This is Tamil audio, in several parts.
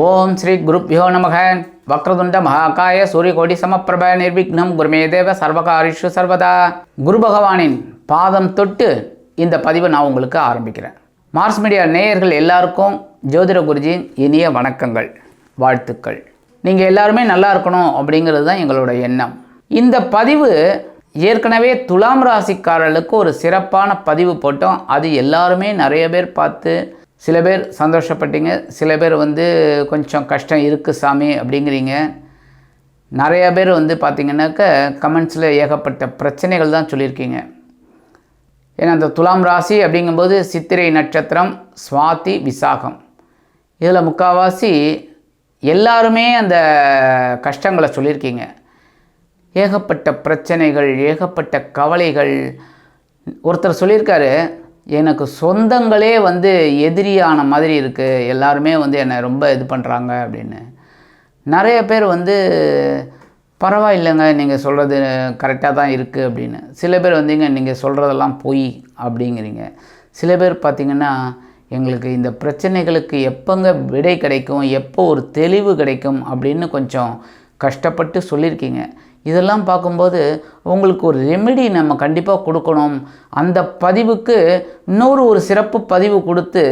ஓம் ஸ்ரீ குருப்பியோ நமக. வக்ரதுண்ட மகாகாய சூரியகோடி சமப்பிரப நிர்விக்னம் குருமே தேவ சர்வகாரிஷு சர்வதா. குரு பகவானின் பாதம் தொட்டு இந்த பதிவை நான் உங்களுக்கு ஆரம்பிக்கிறேன். மார்ஸ் மீடியா நேயர்கள் எல்லாருக்கும் ஜோதிட குருஜியின் இனிய வணக்கங்கள் வாழ்த்துக்கள். நீங்கள் எல்லாருமே நல்லா இருக்கணும் அப்படிங்கிறது தான் எங்களோட எண்ணம். இந்த பதிவு ஏற்கனவே துலாம் ராசிக்காரர்களுக்கு ஒரு சிறப்பான பதிவு போட்டோம். அது எல்லாருமே நிறைய பேர் பார்த்து சில பேர் சந்தோஷப்பட்டீங்க சில பேர் வந்து கொஞ்சம் கஷ்டம் இருக்குது சாமி அப்படிங்கிறீங்க. நிறையா பேர் வந்து பார்த்திங்கனாக்க கமெண்ட்ஸில் ஏகப்பட்ட பிரச்சனைகள் தான் சொல்லியிருக்கீங்க. ஏன்னா அந்த துலாம் ராசி அப்படிங்கும்போது சித்திரை நட்சத்திரம் சுவாதி விசாகம். இதில் முக்கால்வாசி எல்லாருமே அந்த கஷ்டங்களை சொல்லியிருக்கீங்க. ஏகப்பட்ட பிரச்சனைகள் ஏகப்பட்ட கவலைகள். ஒருத்தர் சொல்லியிருக்காரு எனக்கு சொந்தங்களே வந்து எதிரியான மாதிரி இருக்குது எல்லாருமே வந்து என்னை ரொம்ப இது பண்ணுறாங்க அப்படின்னு. நிறைய பேர் வந்து பரவாயில்லைங்க நீங்கள் சொல்கிறது கரெக்டாக தான் இருக்குது அப்படின்னு. சில பேர் வந்தீங்க நீங்கள் சொல்கிறதெல்லாம் பொய் அப்படிங்கிறீங்க. சில பேர் பார்த்திங்கன்னா எங்களுக்கு இந்த பிரச்சனைகளுக்கு எப்போங்க விடை கிடைக்கும்? எப்போ ஒரு தெளிவு கிடைக்கும்? அப்படின்னு கொஞ்சம் கஷ்டப்பட்டு சொல்லியிருக்கீங்க. இதெல்லாம் பார்க்கும்போது உங்களுக்கு ஒரு ரெமெடி நம்ம கண்டிப்பாக கொடுக்கணும். அந்த பதிவுக்கு இன்னொரு ஒரு சிறப்பு பதிவு கொடுத்து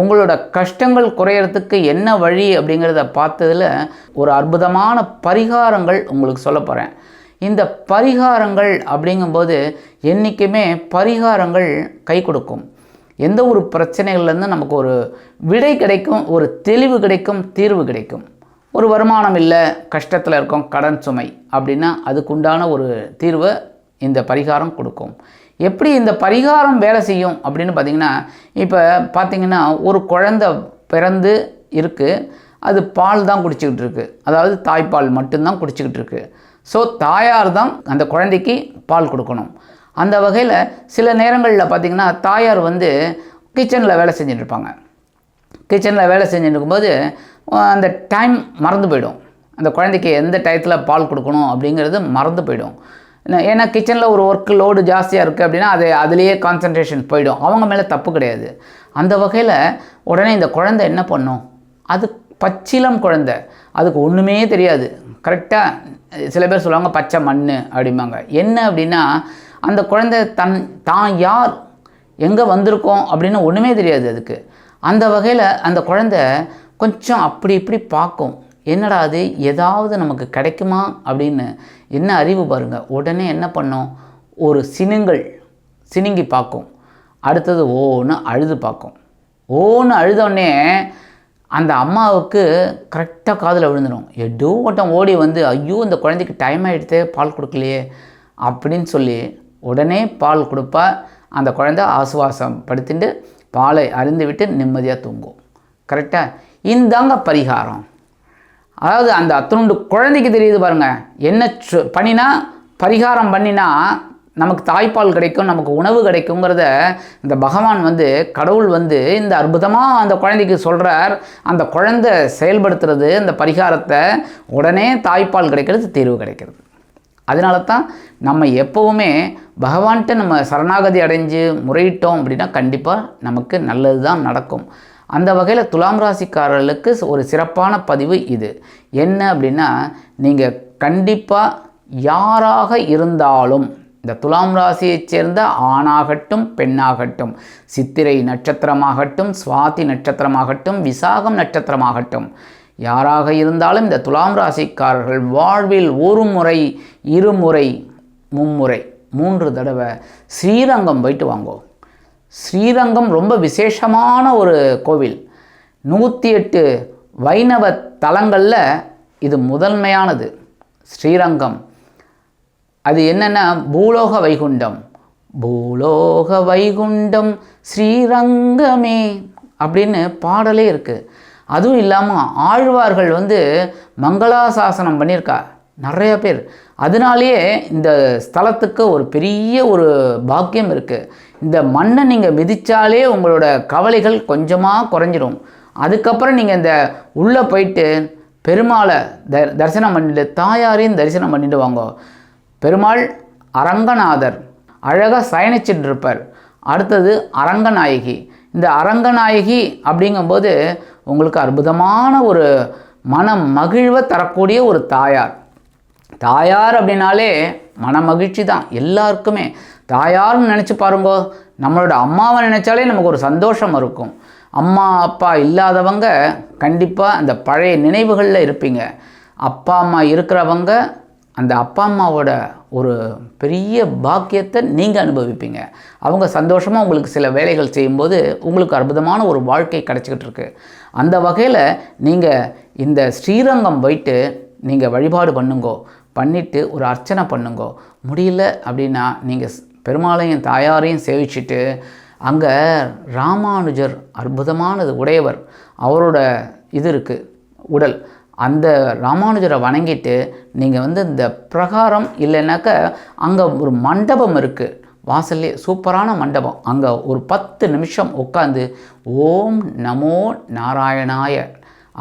உங்களோட கஷ்டங்கள் குறையறதுக்கு என்ன வழி அப்படிங்கிறத பார்த்ததில் ஒரு அற்புதமான பரிகாரங்கள் உங்களுக்கு சொல்ல போகிறேன் இந்த பரிகாரங்கள் அப்படிங்கும்போது என்றைக்குமே பரிகாரங்கள் கை கொடுக்கும். எந்த ஒரு பிரச்சனைகள்லேருந்து நமக்கு ஒரு விடை கிடைக்கும் ஒரு தெளிவு கிடைக்கும் தீர்வு கிடைக்கும். ஒரு வருமானம் இல்லை கஷ்டத்தில் இருக்கோம் கடன் சுமை அப்படின்னா அதுக்குண்டான ஒரு தீர்வை இந்த பரிகாரம் கொடுக்கும். எப்படி இந்த பரிகாரம் வேலை செய்யும் அப்படின்னு பார்த்திங்கன்னா இப்போ பார்த்திங்கன்னா ஒரு குழந்த பிறந்து இருக்குது அது பால் தான் குடிச்சிக்கிட்டு இருக்குது அதாவது தாய்ப்பால் மட்டும்தான் குடிச்சிக்கிட்டு இருக்குது ஸோ தாயார் தான் அந்த குழந்தைக்கு பால் கொடுக்கணும். அந்த வகையில் சில நேரங்களில் பார்த்திங்கன்னா தாயார் வந்து கிச்சனில் வேலை செஞ்சுட்டு இருப்பாங்க. கிச்சனில் வேலை செஞ்சுட்டு இருக்கும்போது அந்த டைம் மறந்து போயிடும். அந்த குழந்தைக்கு எந்த டயத்தில் பால் கொடுக்கணும் அப்படிங்கிறது மறந்து போயிடும். ஏன்னா கிச்சனில் ஒரு ஒர்க் லோடு ஜாஸ்தியாக இருக்குது அப்படின்னா அது அதுலேயே கான்சன்ட்ரேஷன் போயிடும். அவங்க மேலே தப்பு கிடையாது. அந்த வகையில் உடனே இந்த குழந்தை என்ன பண்ணும்? அது பச்சிலம் குழந்தை. அதுக்கு ஒன்றுமே தெரியாது. கரெக்டாக சில பேர் சொல்லுவாங்க பச்சை மண் அப்படிம்பாங்க. என்ன அப்படின்னா அந்த குழந்தை தன் தான் யார்? எங்கே வந்திருக்கோம் அப்படின்னு ஒன்றுமே தெரியாது அதுக்கு. அந்த வகையில் அந்த குழந்தை கொஞ்சம் அப்படி இப்படி பார்க்கும். என்னடா அது? ஏதாவது நமக்கு கிடைக்குமா? அப்படின்னு என்ன அறிவு பாருங்கள் உடனே என்ன பண்ணும்? ஒரு சினுங்கள் சினுங்கி பார்க்கும். அடுத்தது ஓன்னு அழுது பார்க்கும். ஓன்னு அழுதோடனே அந்த அம்மாவுக்கு கரெக்டாக காதில் விழுந்துடும் எடோ ஓட்டம் ஓடி வந்து ஐயோ இந்த குழந்தைக்கு டைம் ஆகிடுத்து பால் கொடுக்கலையே அப்படின்னு சொல்லி உடனே பால் கொடுப்பா. அந்த குழந்தை ஆசுவாசம் படுத்திட்டு பாலை அருந்து விட்டு நிம்மதியாக தூங்கும் கரெக்டாக இந்தாங்க பரிகாரம். அதாவது அந்த அத்தனுண்டு குழந்தைக்கு தெரியுது பாருங்கள் என்ன பண்ணினா பரிகாரம் பண்ணினா நமக்கு தாய்ப்பால் கிடைக்கும் நமக்கு உணவு கிடைக்குங்கிறத இந்த பகவான் வந்து கடவுள் வந்து இந்த அற்புதமாக அந்த குழந்தைக்கு சொல்கிறார் அந்த குழந்தை செயல்படுத்துறது அந்த பரிகாரத்தை உடனே தாய்ப்பால் கிடைக்கிறது தீர்வு கிடைக்கிறது. அதனால தான் நம்ம எப்போவுமே பகவான்கிட்ட நம்ம சரணாகதி அடைஞ்சு முறையிட்டோம் அப்படின்னா கண்டிப்பாக நமக்கு நல்லது தான் நடக்கும். அந்த வகையில் துலாம் ராசிக்காரர்களுக்கு ஒரு சிறப்பான பதிவு இது. என்ன அப்படின்னா நீங்கள் கண்டிப்பாக யாராக இருந்தாலும் இந்த துலாம் ராசியைச் சேர்ந்த ஆணாகட்டும் பெண்ணாகட்டும் சித்திரை நட்சத்திரமாகட்டும் சுவாதி நட்சத்திரமாகட்டும் விசாகம் நட்சத்திரமாகட்டும் யாராக இருந்தாலும் இந்த துலாம் ராசிக்காரர்கள் வாழ்வில் ஒரு முறை இருமுறை மும்முறை மூன்று தடவை ஸ்ரீரங்கம் போயிட்டு வாங்குவோம் ஸ்ரீரங்கம் ரொம்ப விசேஷமான ஒரு கோவில். நூற்றி எட்டு வைணவ தலங்களில் இது முதன்மையானது. ஸ்ரீரங்கம். அது என்னென்னா பூலோக வைகுண்டம். பூலோக வைகுண்டம் ஸ்ரீரங்கமே அப்படின்னு பாடலே இருக்குது அதுவும் இல்லாமல் ஆழ்வார்கள் வந்து மங்களாசாசனம் பண்ணியிருக்கா. நிறைய பேர். அதனாலேயே இந்த ஸ்தலத்துக்கு ஒரு பெரிய ஒரு பாக்கியம் இருக்குது இந்த மண்ணை நீங்கள் மிதித்தாலே உங்களோட கவலைகள் கொஞ்சமாக குறைஞ்சிரும். அதுக்கப்புறம் நீங்கள் இந்த உள்ளே போயிட்டு பெருமாளை த தரிசனம் பண்ணிட்டு தாயாரையும் தரிசனம் பண்ணிட்டு வாங்க. பெருமாள் அரங்கநாதர் அழகாக சயனிச்சுட்டு இருப்பார். அடுத்தது அரங்கநாயகி. இந்த அரங்கநாயகி அப்படிங்கும்போது உங்களுக்கு அற்புதமான ஒரு மன மகிழ்வை தரக்கூடிய ஒரு தாயார். தாயார் அப்படின்னாலே மன மகிழ்ச்சி தான் எல்லாருக்குமே. தாயார்னு நினச்சி பாருங்கோ நம்மளோட அம்மாவை நினச்சாலே நமக்கு ஒரு சந்தோஷம் இருக்கும். அம்மா அப்பா இல்லாதவங்க கண்டிப்பாக அந்த பழைய நினைவுகளில் இருப்பீங்க. அப்பா அம்மா இருக்கிறவங்க அந்த அப்பா அம்மாவோட ஒரு பெரிய பாக்கியத்தை நீங்கள் அனுபவிப்பீங்க. அவங்க சந்தோஷமாக உங்களுக்கு சில வேலைகள் செய்யும்போது உங்களுக்கு அற்புதமான ஒரு வாழ்க்கை கிடச்சிக்கிட்டு இருக்கு. அந்த வகையில் நீங்கள் இந்த ஸ்ரீரங்கம் போயிட்டு நீங்கள் வழிபாடு பண்ணுங்கோ. பண்ணிவிட்டு ஒரு அர்ச்சனை பண்ணுங்கோ. முடியல அப்படின்னா நீங்கள் பெருமாளையும் தாயாரையும் சேவிச்சிட்டு அங்கே ராமானுஜர் அற்புதமானது உடையவர். அவரோட இது இருக்குது உடல். அந்த ராமானுஜரை வணங்கிட்டு நீங்கள் வந்து இந்த பிரகாரம் இல்லைனாக்க அங்கே ஒரு மண்டபம் இருக்குது வாசல்லே சூப்பரான மண்டபம். அங்கே ஒரு பத்து நிமிஷம் உட்காந்து ஓம் நமோ நாராயணாய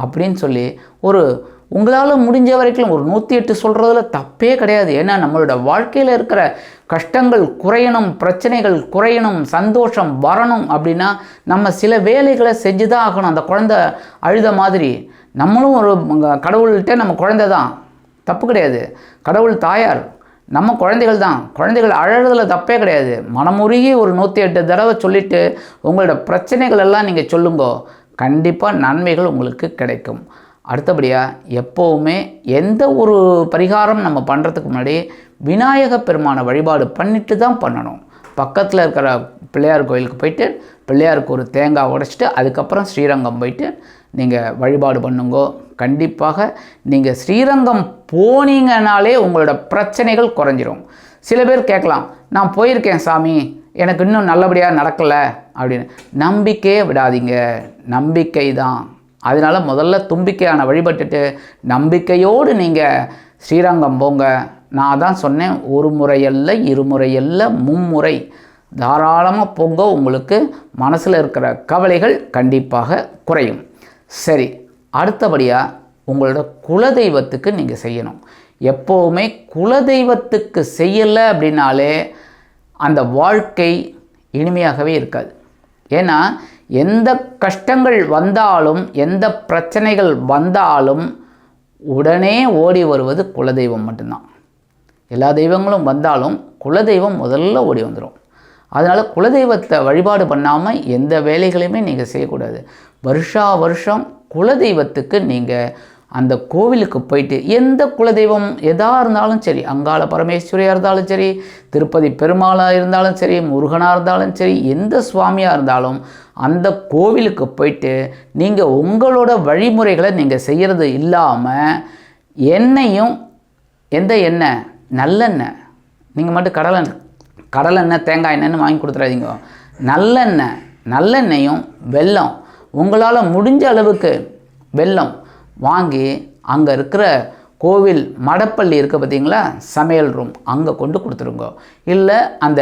அப்படின்னு சொல்லி ஒரு உங்களால் முடிஞ்ச வரைக்கும் ஒரு நூற்றி எட்டு சொல்கிறதுல தப்பே கிடையாது. ஏன்னா நம்மளோட வாழ்க்கையில் இருக்கிற கஷ்டங்கள் குறையணும் பிரச்சனைகள் குறையணும் சந்தோஷம் வரணும் அப்படின்னா நம்ம சில வேலைகளை செஞ்சு தான் ஆகணும். அந்த குழந்தை அழுத மாதிரி. நம்மளும் ஒரு கடவுள்கிட்ட நம்ம குழந்தை தான். தப்பு கிடையாது. கடவுள் தாயார். நம்ம குழந்தைகள் தான். குழந்தைகள் அழறதுல தப்பே கிடையாது. மனமுருகி ஒரு நூற்றி எட்டு தடவை சொல்லிவிட்டு உங்களோட பிரச்சனைகள் எல்லாம் நீங்கள் சொல்லுங்கோ. கண்டிப்பாக நன்மைகள் உங்களுக்கு கிடைக்கும். அடுத்தபடியாக எப்போவுமே எந்த ஒரு பரிகாரம் நம்ம பண்ணுறதுக்கு முன்னாடி விநாயக பெருமானை வழிபாடு பண்ணிட்டு தான் பண்ணணும். பக்கத்தில் இருக்கிற பிள்ளையார் கோயிலுக்கு போயிட்டு பிள்ளையாருக்கு ஒரு தேங்காய் உடைச்சிட்டு அதுக்கப்புறம் ஸ்ரீரங்கம் போயிட்டு நீங்கள் வழிபாடு பண்ணுங்கோ. கண்டிப்பாக நீங்கள் ஸ்ரீரங்கம் போனீங்கனாலே உங்களோட பிரச்சனைகள் குறைஞ்சிரும். சில பேர் கேட்கலாம் நான் போயிருக்கேன் சாமி எனக்கு இன்னும் நல்லபடியாக நடக்கலை அப்படின்னு. நம்பிக்கையே விடாதீங்க. நம்பிக்கை தான். அதனால் முதல்ல தும்பிக்கையான வழிபட்டுட்டு நம்பிக்கையோடு நீங்கள் ஸ்ரீரங்கம் போங்க. நான் தான் சொன்னேன் ஒரு முறையல்ல இருமுறையல்ல மும்முறை. தாராளமாக போங்க உங்களுக்கு மனசில் இருக்கிற கவலைகள் கண்டிப்பாக குறையும். சரி அடுத்தபடியாக உங்களோட குலதெய்வத்துக்கு நீங்கள் செய்யணும். எப்போவுமே குலதெய்வத்துக்கு செய்யலை அப்படின்னாலே அந்த வாழ்க்கை இனிமையாகவே இருக்காது. ஏன்னா எந்த கஷ்டங்கள் வந்தாலும் எந்த பிரச்சனைகள் வந்தாலும் உடனே ஓடி வருவது குலதெய்வம் மட்டும்தான். எல்லா தெய்வங்களும் வந்தாலும் குலதெய்வம் முதல்ல ஓடி வந்துடும் அதனால் குலதெய்வத்தை வழிபாடு பண்ணாமல் எந்த வேலைகளையுமே நீங்கள் செய்யக்கூடாது. வருஷா வருஷம் குலதெய்வத்துக்கு நீங்கள் அந்த கோவிலுக்கு போயிட்டு எந்த குலதெய்வம் எதாக இருந்தாலும் சரி அங்காள பரமேஸ்வரியாக இருந்தாலும் சரி திருப்பதி பெருமாளாக இருந்தாலும் சரி முருகனாக இருந்தாலும் சரி எந்த சுவாமியாக இருந்தாலும் அந்த கோவிலுக்கு போயிட்டு நீங்கள் உங்களோட வழிமுறைகளை நீங்கள் செய்கிறது இல்லாமல் எண்ணெயும் எந்த எண்ணெய்? நல்லெண்ணெய். நீங்கள் மட்டும் கடலை கடலெண்ணெய் தேங்காய் எண்ணெய்னு வாங்கி கொடுத்துறாதீங்க நல்லெண்ணெய் நல்லெண்ணெயும் வெல்லம். உங்களால் முடிஞ்ச அளவுக்கு வெல்லம். வாங்கி அங்கே இருக்கிற கோவில் மடப்பள்ளி இருக்குது பார்த்தீங்களா சமையல் ரூம் அங்கே கொண்டு கொடுத்துருங்க. இல்லை அந்த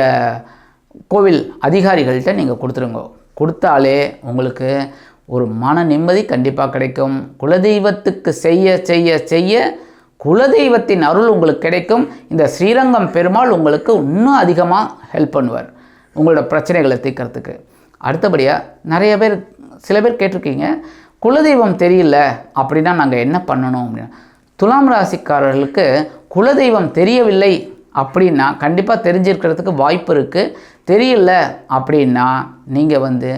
கோவில் அதிகாரிகள்கிட்ட நீங்கள் கொடுத்துருங்க. கொடுத்தாலே உங்களுக்கு ஒரு மன நிம்மதி கண்டிப்பாக கிடைக்கும். குலதெய்வத்துக்கு செய்ய செய்ய செய்ய குலதெய்வத்தின் அருள் உங்களுக்கு கிடைக்கும். இந்த ஸ்ரீரங்கம் பெருமாள் உங்களுக்கு இன்னும் அதிகமாக ஹெல்ப் பண்ணுவார். உங்களோட பிரச்சனைகளை தீர்க்கறதுக்கு. அடுத்தபடியாக நிறைய பேர் சில பேர் கேட்டிருக்கீங்க. குலதெய்வம் தெரியல அப்படின்னா நாங்கள் என்ன பண்ணணும் அப்படின்னா துலாம் ராசிக்காரர்களுக்கு குலதெய்வம் தெரியவில்லை அப்படின்னா கண்டிப்பாக தெரிஞ்சிருக்கிறதுக்கு வாய்ப்பு இருக்குது தெரியல அப்படின்னா நீங்கள் வந்து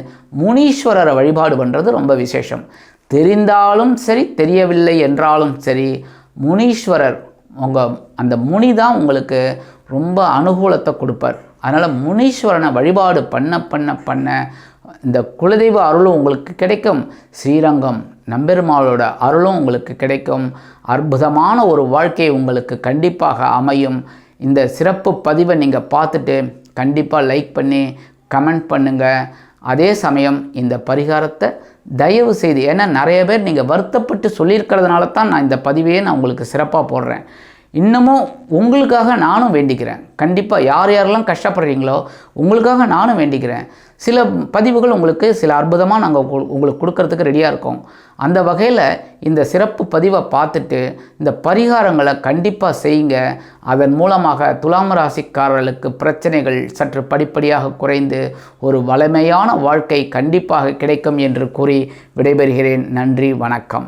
முனீஸ்வரரை வழிபாடு பண்ணுறது ரொம்ப விசேஷம். தெரிந்தாலும் சரி தெரியவில்லை என்றாலும் சரி முனீஸ்வரர் உங்கள் அந்த முனி தான் உங்களுக்கு ரொம்ப அனுகூலத்தை கொடுப்பார். அதனால் முனீஸ்வரனை வழிபாடு பண்ண பண்ண பண்ண இந்த குலதெய்வ அருளும் உங்களுக்கு கிடைக்கும். ஸ்ரீரங்கம் நம்பெருமாளோட அருளும் உங்களுக்கு கிடைக்கும். அற்புதமான ஒரு வாழ்க்கை உங்களுக்கு கண்டிப்பாக அமையும். இந்த சிறப்பு பதிவை நீங்கள் பார்த்துட்டு கண்டிப்பாக லைக் பண்ணி கமெண்ட் பண்ணுங்கள் அதே சமயம் இந்த பரிகாரத்தை தயவு செய்து ஏன்னா நிறைய பேர் நீங்கள் வருத்தப்பட்டு சொல்லியிருக்கிறதுனால தான் நான் இந்த பதிவையே நான் உங்களுக்கு சிறப்பாக போடுறேன். இன்னமும் உங்களுக்காக நானும் வேண்டிக்கிறேன். கண்டிப்பாக யார் யாரெல்லாம் கஷ்டப்படுறீங்களோ உங்களுக்காக நானும் வேண்டிக்கிறேன். சில பதிவுகள் உங்களுக்கு சில அற்புதமாக நாங்கள் உங்களுக்கு கொடுக்கறதுக்கு ரெடியாக இருக்கோம். அந்த வகையில் இந்த சிறப்பு பதிவை பார்த்துட்டு இந்த பரிகாரங்களை கண்டிப்பாக செய்யுங்க. அதன் மூலமாக துலாம் ராசிக்காரர்களுக்கு பிரச்சனைகள் சற்று படிப்படியாக குறைந்து ஒரு வளமையான வாழ்க்கை கண்டிப்பாக கிடைக்கும் என்று கூறி விடைபெறுகிறேன். நன்றி வணக்கம்.